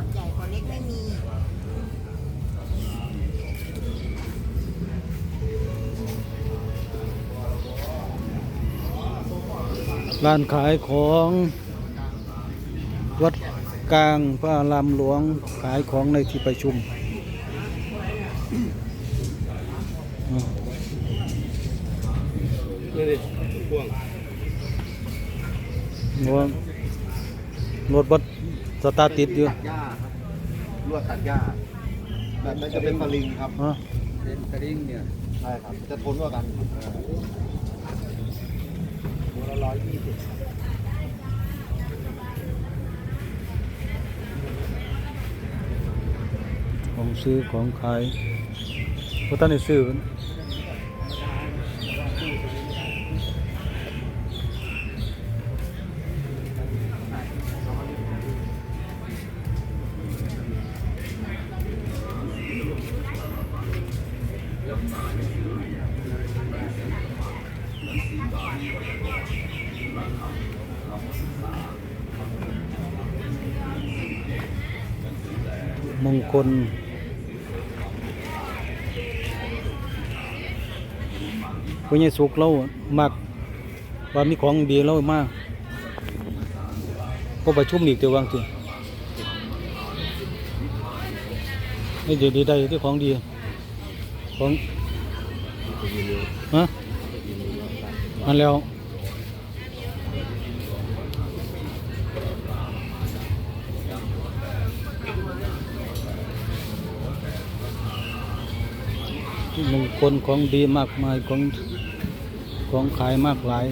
วดใหญ่ขวดเล็กไม่มีร้านขายของวัดกลางพระอารามหลวงขายของในที่ประชุมอะนี่ดิพ่วงรถรถบัส สตาร์ทติดอยู่ตัดหญ้าครับลวดตัดหญ้าแบบนั้นจะเป็นสลิงครับอะเป็นสลิงเนี่ยใช่ครับจะทนกว่ากันหัวละร้อยยี่สิบของซื้อของขายเพราะท่านได้ซื้อ มงคลพญสุกเรามักว่ามีของดีเรามากพอประชุมอีกเดี๋ยววางทีนี่ดีดีได้ที่ของดี ของฮะอันแล้ว คลของดีมากมายของของขายมากหลาย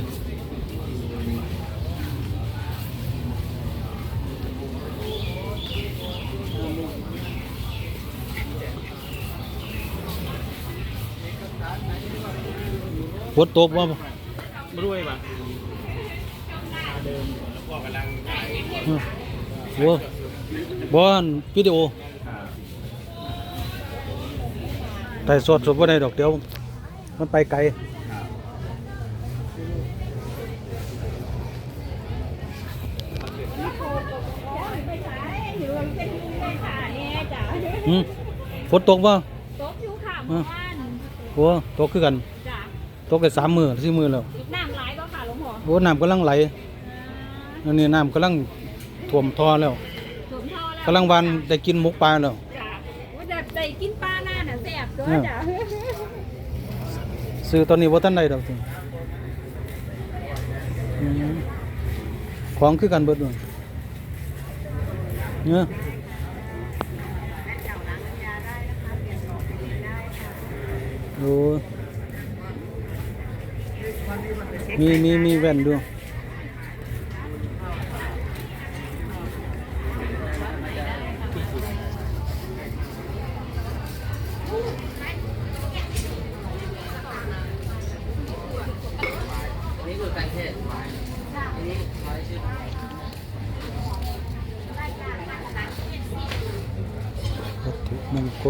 ฝนตกว่าไม่รู้ไอ้บ้างเดิมพ่วงกำลังขายวัวบอนวิดีโอ แต่สดสดว่าได้ดอกเดียว มันไปไกลไปขายอยู่เป็นไปขายเนี่ยจ้ะอืมฝนตกว่าตกอยู่ค่ะเมื่อวานโอ้ตกคือกันจ้ะตกไปสามมือสี่มือแล้วน้ำไหลก็ค่ะหลวงพ่อโอ้น้ำกำลังไหลอ่าอันนี้น้ำกำลังท่วมท่อแล้วสวมท่อแล้วกำลังวันได้กินหมุกปลาแล้ว จ้ะว่าจะใจกินปลาหน้าน่ะแซื้อตอนนี้ว่าท่านใดดอกถึงของคือกันเบิดเลยเนี่ยโอ้มีมีมีแว่นด้วย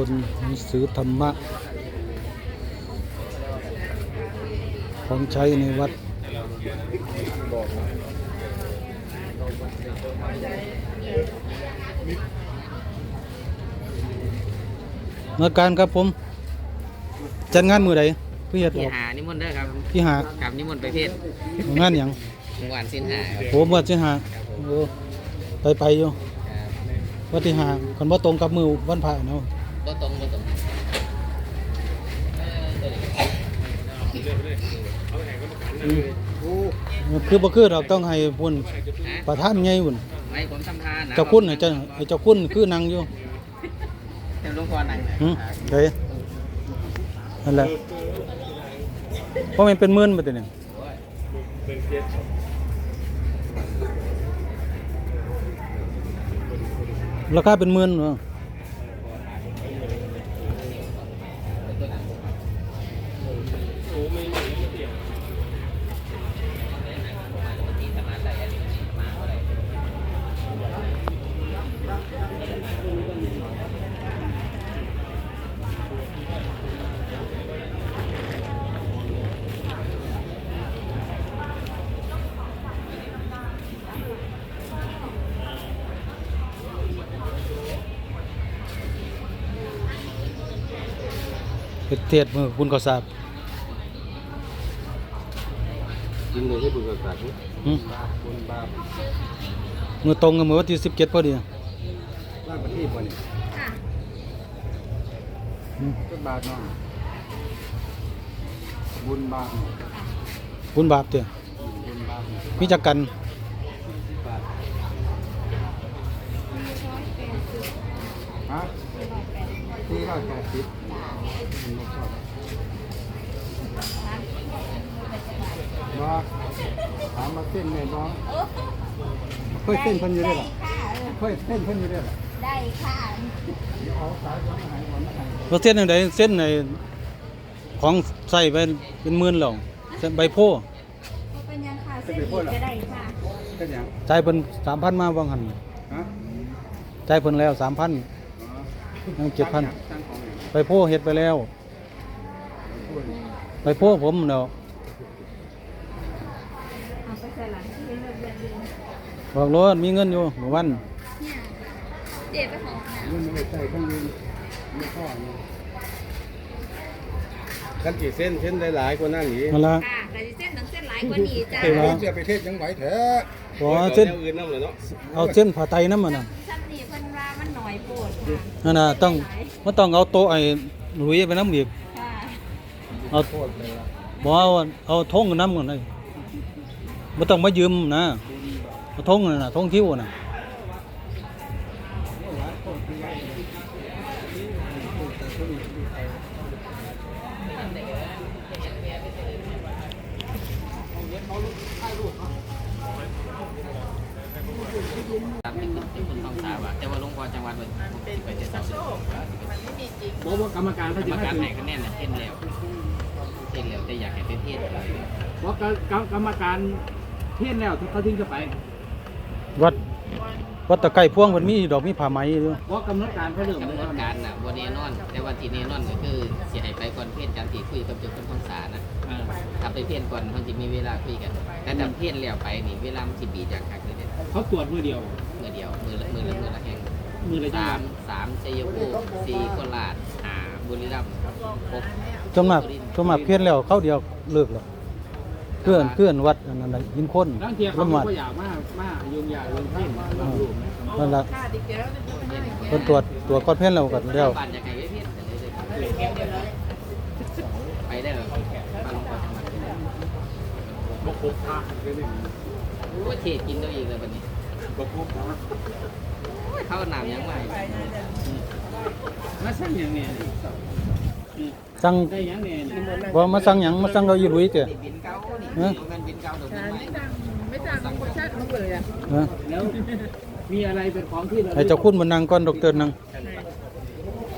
ลหนังสือธรรมะ ของใช้ในวัดเมื่อการครับผม จัดงานมือใดพี่เฮ็ดอที่อกหานิมนต์เด้อครับที่หาครับนิมนต์ไปเพศงานหยังเมื่อวานสิ้นหาครับโหเมื่อที่หาโอ้ไปไปอยู่ครับวันที่หาคนบ่ตรงกับมือวันพระเนาะ บ่ตรงบ่ตรงอืมคือบ่คือเราต้องให้พุ่นฮะประธานใหญ่พุ่นไม่ผมทำทานนะเจ้าคุณให้เจ้าให้เจ้าคุณคือนั่งอยู่เต็มหลวงพ่อนั่งนะหึเด้นั่นแหละเพราะมันเป็นหมื่นบ่ติเนี่ยเป็นเพชรราคาเป็นหมื่นเนาะ เป็นเทศมือคุณก็ทราบยิงเลยให้บุญกับการนี้หึบาปบุญบาปมือตรงกับมือวันที่สิบเจ็ดพอดีร่างประเทศวันนี้ค่ะหึก็บาปเนาะบุญบาปบุญบาปเตี้ยบุญบาปมีจักกันบาปฮะ ที่ร้อยแปดสิบบ่ถามมาเส้นไหนบ่เคยเส้นเพิ่นอยู่ด้วยเหรอค่ะเออเคยเส้นเพิ่นอยู่ด้วยเหรอได้ค่ะเดี๋ยวเอาสายมาให้ก่อนมาให้เราเส้นอย่างใดเส้นในของใส่ไปเป็นหมื่นแล้วเส้นใบโพบ่เป็นยังค่ะเส้นอีกก็ได้ค่ะเป็นหยังจ่ายเพิ่นสามพันมาบางหันฮะจ่ายเพิ่นแล้วสามพันอ๋อ ยังเจ็ดพันสร้างของหยังใบโพเฮ็ดไปแล้วพูดใบโพผมเนาะเอาไปใส่หลังที่เริ่มเรียนรู้บอกรถมีเงินอยู่หมู่วันเนี่ยเจ็บไปของนะเงินไม่ใส่ข้างยืนไม่พอเนี่ยกันกี่เส้นเส้นหลายๆกว่านั่นหนีนั่นละค่ะแต่เส้นหนังเส้นหลายกว่านี้จ้าเออเสียไปเทศยังไหวแท้ขอเส้นอื่นน้ำเลยเนาะเอาเส้นผ่าไตน้ำมันน่ะ โปวดค่ะนั่นน่ะต้องมันต้องเอาโต๊ะไอ้หลุยไปน้ำอีกค่ะเอาโทษเลยล่ะบ่เอาเอาทงกับน้ำก่อนเลยบ่ต้องมายืมนะเอาทงนั่นน่ะทงคิ้วน่ะ ตามที่คุณคุณต้องทราบว่าแต่ว่าหลวงพ่อจังหวัดมันไปเจ็ดสอง บอกว่าก รรมการเขากรจะรมให้การเป็นไหนคะแนนน่ะเทศแล้วเทศแล้วแต่อยากให้เป็นเทศเลยบอกกรรมการเทียนแล้วเขาถึงจะไปวัดวัดตะไคร้พวงมันมีดอกมีผ้าไหมอยู่บอกกำหนดการเขาเริ่มกำเลยหนดการน่ะวันนี้นอน แต่ว่าที่แน่นอนก็คือเสียให้ไปก่อนเพี้ยนการที่คุยกับเจ้าคนท้องสานะเออถ้าไปเพี้ยนก่อนเขาจะมีเวลาคุยกันแต่ถ้าเพี้ยนแล้วไปนี่เวลามันสิบีจากคักเลยเด็ดเขาตรวจมือเดียวมือเดียวมือละมือละมือละแห่งมือเลยจังหสาวัมดสามชัยภูมิสี่โคราชห้า บุรีรัมย์หกจนมากจนมากเพี้ยนแล้วเข้าเดียวเลิกแล้วเพื่อนเพื่อนวัดอันนั้นน่ะยินคนบางทีเขาละหมาดก็อยากมากมากยุ่งยากเรื่องเพี้ยนบางรูปนะนั่นล่ะเพิ่นตรวจตรวจก้อนเพี้ยนแล้วก็แล้วบ้านจะไกลไม่เพี้ยนกันเลยเลยไปได้เหรอบ้านหลวงพ่อจังหวัดบกครบพระเลยนี่โอ้ยเทศกินตัวอีกเลยวันนี้บกครบพระโอ้ยเข้าหนามยังไง มาสั่งอย่างเนี้ยสั่งได้อย่างเนี้ยบ่มาสั่งหยังมาสั่งเราอยู่หลุยเด้อบินเก้านี่เอ๊ะมันบินเก้าเดี๋ยวนี้ไม่ต่างกับคนชาติของเลยอะเออแล้วมีอะไรเป็นของที่เราให้เจ้าคุณมานั่งก่อนดอกเตอร์นั่ง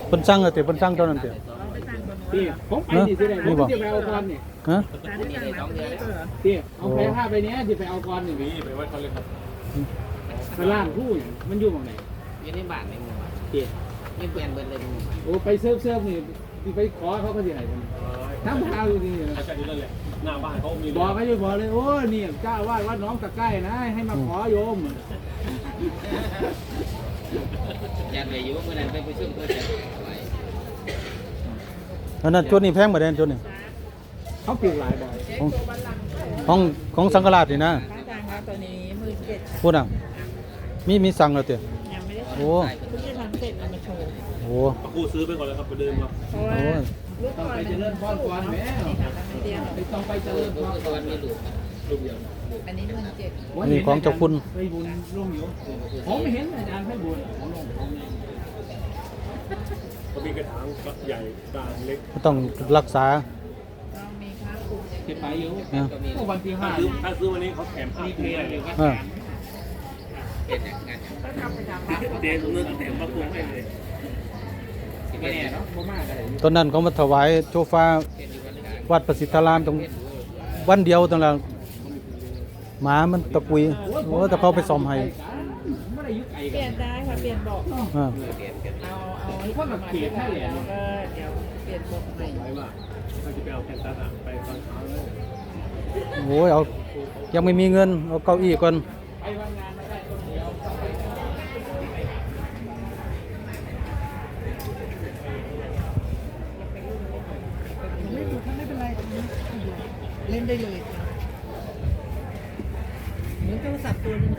เพิ่นสั่งแล้วแต่เพิ่นสั่งเท่านั้นเด้อพี่ผมไปนี่สิได้ผมจะไปเอาก่อนนี่ฮะมีในสองเดือนแล้วพี่เอาไปผ้าไปเนี้ยที่ไปเอาก่อนนี่ไปไว้เขาเลยครับไปล่างผู้อย่างมันอยู่ตรงไหนอยู่ในบ้านในหมู่บ้านพี่ ไม่เปลี่ยนเบิดเลยในหมู่บ้านโอ้ไปเซิร์ฟเซิร์ฟนี่ที่ไปขอเขาก็สิให้ผมทั้งพาวอยู่นี่นะใช่นี่แหละหน้าบ้านเขามีบอกก็อยู่บอกเลยโอ้นี่เจ้าว่าวัดน้องตะไคร้นะให้มาขอโยมยันไปอยู่เมื่อนั้นไปประชุมก็จะไหวอันนั้นชุดนี้แพงบ่แดนชุดนี้เขาปลูกหลายบ่อยของของของสังฆราชนี่นะทางการครับตอนนี้มือเจ็ดพูดอะมีมีสั่งแล้วเด้อยังไม่ได้โอ้ โหครูซื้อไปก่อนเลยครับไปเดินมาเพราะว่าโอ้ยลูกต้องก่อนไปเจริญพรก่อนแม่เดียวไปต้องไปเจเอริอญพพวกรตะวันมีลูกลูกเดียวอันนี้มันเจ็ดอันนี้ของเจ้าคุณไปบุญร่วมอยู่ผมไม่เห็นอาจารย์ให้บุญของหลวงของนี่เขามีกระถางใหญ่กลางเล็กก็ต้องรักษาเรามีค้าปลูกที่ไปอยู่นะก็มีพวกวันที่ถ้าห้าซื้อถ้าซื้อวันนี้เขาแถมผ้ามีคเพลุมลให้หเลรืยอว่าอ่าเป็นอย่างนั้นก็ทำประจำเดนนึงแถมผ้าคลุมให้เลย ตอนนั้นเขามาถวายโชฟาเป็นอยู่วันกลางวัดประสิทธารามตรงวันเดียวตรงนั้นหมามันตะกุยโอ้แต่เขาไปซ่อมให้ไม่ได้ยุคไก่เปลี่กัยนนได้ค่ะเปลี่ยนบอกอ่าเปลี่ยนกันเอาเอาให้ประมาณนี้แล้วก็เดี๋ยวเปลี่ยนบอกใหม่ไว้ว่าเขาจะไปเอาแผ่นตาหนักไปตอนเช้าเลยโอ้ยเอายังไม่มีเงินเอาเก้าอี้ก่อน ได้เลยเหมือนโทรศัพท์ตัวนึง